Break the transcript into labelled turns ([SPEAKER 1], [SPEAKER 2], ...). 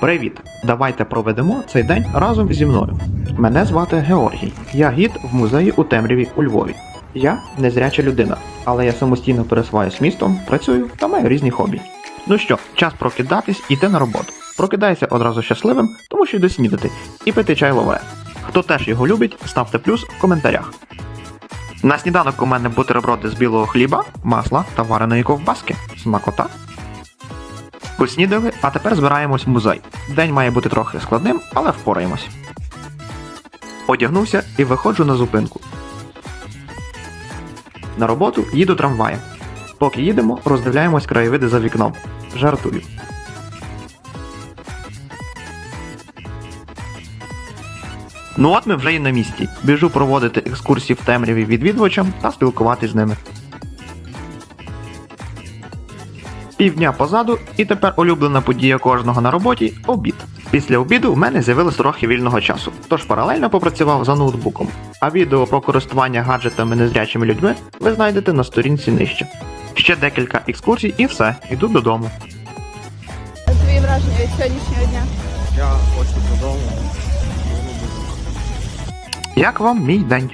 [SPEAKER 1] Привіт! Давайте проведемо цей день разом зі мною. Мене звати Георгій. Я гід в музеї у темряві у Львові. Я незряча людина, але я самостійно пересуваюсь містом, працюю та маю різні хобі. Ну що, час прокидатись і на роботу. Прокидайся одразу щасливим, тому що йду снідати, і пити чай лове. Хто теж його любить, ставте плюс в коментарях. На сніданок у мене бутерброди з білого хліба, масла та вареної ковбаски. Смакота. Поснідали, а тепер збираємось в музей. День має бути трохи складним, але впораємось. Одягнувся і виходжу на зупинку. На роботу їду трамваєм. Поки їдемо, роздивляємось краєвиди за вікном. Жартую. Ну от ми вже і на місці. Біжу проводити екскурсії в темряві відвідувачам та спілкуватись з ними. Півдня позаду, і тепер улюблена подія кожного на роботі обід. Після обіду в мене з'явилось трохи вільного часу, тож паралельно попрацював за ноутбуком. А відео про користування гаджетами незрячими людьми ви знайдете на сторінці нижче. Ще декілька екскурсій і все, йду додому.
[SPEAKER 2] Твої враження від сьогоднішнього дня?
[SPEAKER 3] Я хочу додому.
[SPEAKER 1] Як вам мій день?